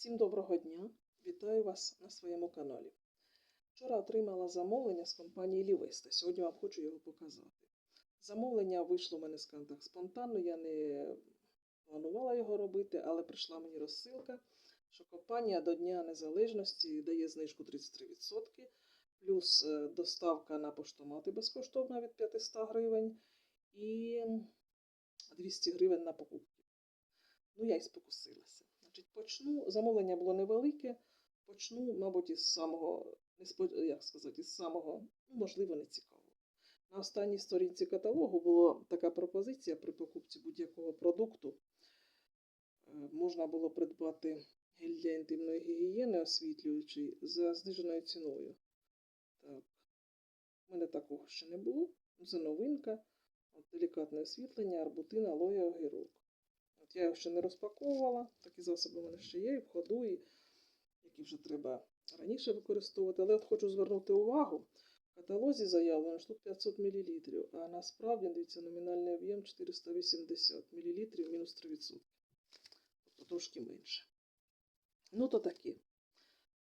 Всім доброго дня! Вітаю вас на своєму каналі. Вчора отримала замовлення з компанії Лівеста. Сьогодні вам хочу його показати. Замовлення вийшло в мене, скажімо так, спонтанно. Я не планувала його робити, але прийшла мені розсилка, що компанія до Дня Незалежності дає знижку 33%, плюс е, доставка на поштомати безкоштовна від 500 гривень і 200 гривень на покупки. Ну, я і спокусилася. Почну. Замовлення було невелике. Почну, мабуть, із самого, як сказати, із самого, ну, можливо, не цікавого. На останній сторінці каталогу була така пропозиція при покупці будь-якого продукту. Е, Можна було придбати гель для інтимної гігієни освітлюючий за зниженою ціною. Так. У мене такого ще не було. Це новинка. От делікатне освітлення, арбутин, алоє, огірок. Я його ще не розпаковувала, такі засоби в мене ще є і в ходу, і які вже треба раніше використовувати. Але от хочу звернути увагу, в каталозі заявлено штук 500 мл, а насправді, дивіться, номінальний об'єм 480 мл мінус 3%. Тобто трошки менше. Ну, то таке.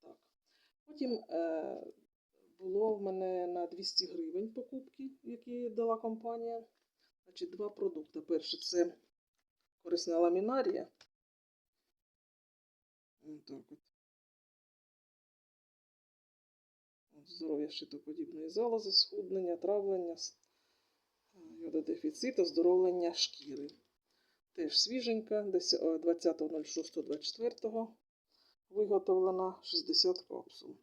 Так. Потім е, було в мене на 200 гривень покупки, які дала компанія. Значить, два продукти. Перше це корисна ламінарія. Ось так от. Здоров'я щитоподібної залози, схуднення, травлення, е, йододефіцит, оздоровлення шкіри. Теж свіженька, е, 20.06.24 виготовлена 60 капсул.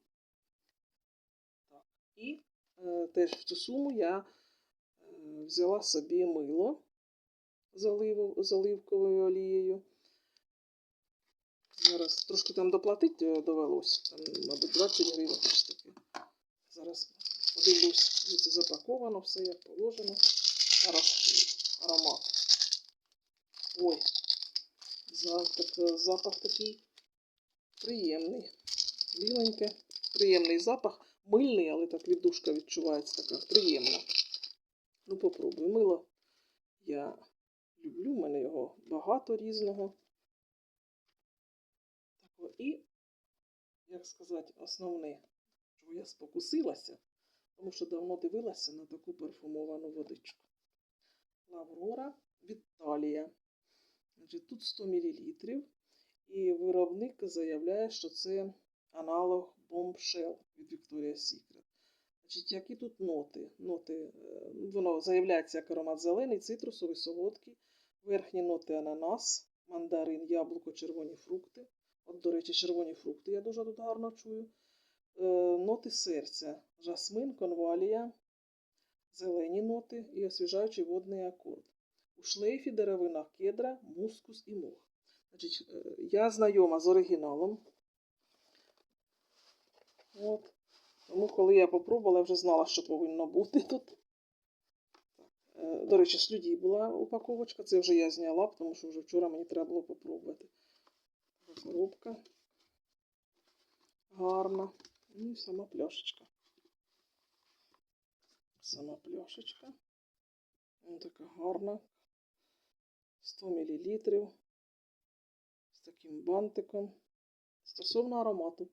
Так. І е, теж в цю суму я е, взяла собі мило з, оливковою олією. Зараз трошки там доплатити е, довелося, там, мабуть, 20 гривень щось таке. Зараз подивлюсь, дивіться, запаковано, все як положено. Зараз аромат. Ой, так, запах такий приємний. Біленьке, приємний запах. Мильний, але так віддушка відчувається така приємна. Ну, попробуй. Мило я люблю, в мене його багато різного. Так, і, як сказати, основне, чого я спокусилася, тому що давно дивилася на таку парфумовану водичку. Лаврора Віталія. Тут 100 мл. І виробник заявляє, що це аналог Bombshell від Victoria's Secret. Значить, які тут ноти? Ноти, е, воно заявляється як аромат зелений, цитрусовий, солодкий. Верхні ноти ананас, мандарин, яблуко, червоні фрукти. От, до речі, червоні фрукти я дуже тут гарно чую. Е, ноти серця, жасмин, конвалія, зелені ноти і освіжаючий водний акорд. У шлейфі деревина кедра, мускус і мох. Значить, е, я знайома з оригіналом. От. Тому, коли я попробувала, я вже знала, що повинно бути тут. Е, До речі, слюді була упаковочка. Це вже я зняла, тому що вже вчора мені треба було попробувати. Коробка. Гарна. Ну і сама пляшечка. Сама пляшечка. Ось така гарна. 100 мл. З таким бантиком. Стосовно аромату.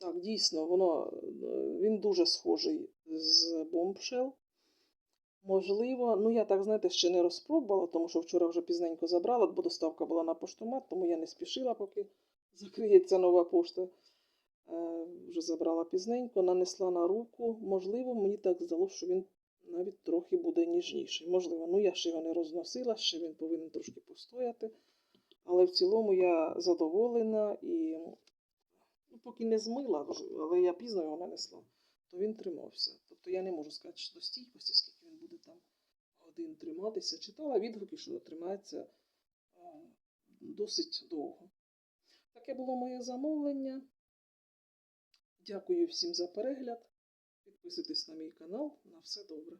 Так, дійсно, воно, е, він дуже схожий з Bombshell. Можливо, ну я так, знаєте, ще не розпробувала, тому що вчора вже пізненько забрала, бо доставка була на поштомат, тому я не спішила, поки закриється нова пошта. Е, вже забрала пізненько, нанесла на руку. Можливо, мені так здалося, що він навіть трохи буде ніжніший. Можливо, ну я ще його не розносила, ще він повинен трошки постояти. Але в цілому я задоволена і ну, поки не змила, але я пізно його нанесла, то він тримався. Тобто я не можу сказати, що до стійкості, скільки він буде там годин триматися. Читала відгуки, що тримається досить довго. Таке було моє замовлення. Дякую всім за перегляд. Підписуйтесь на мій канал. На все добре.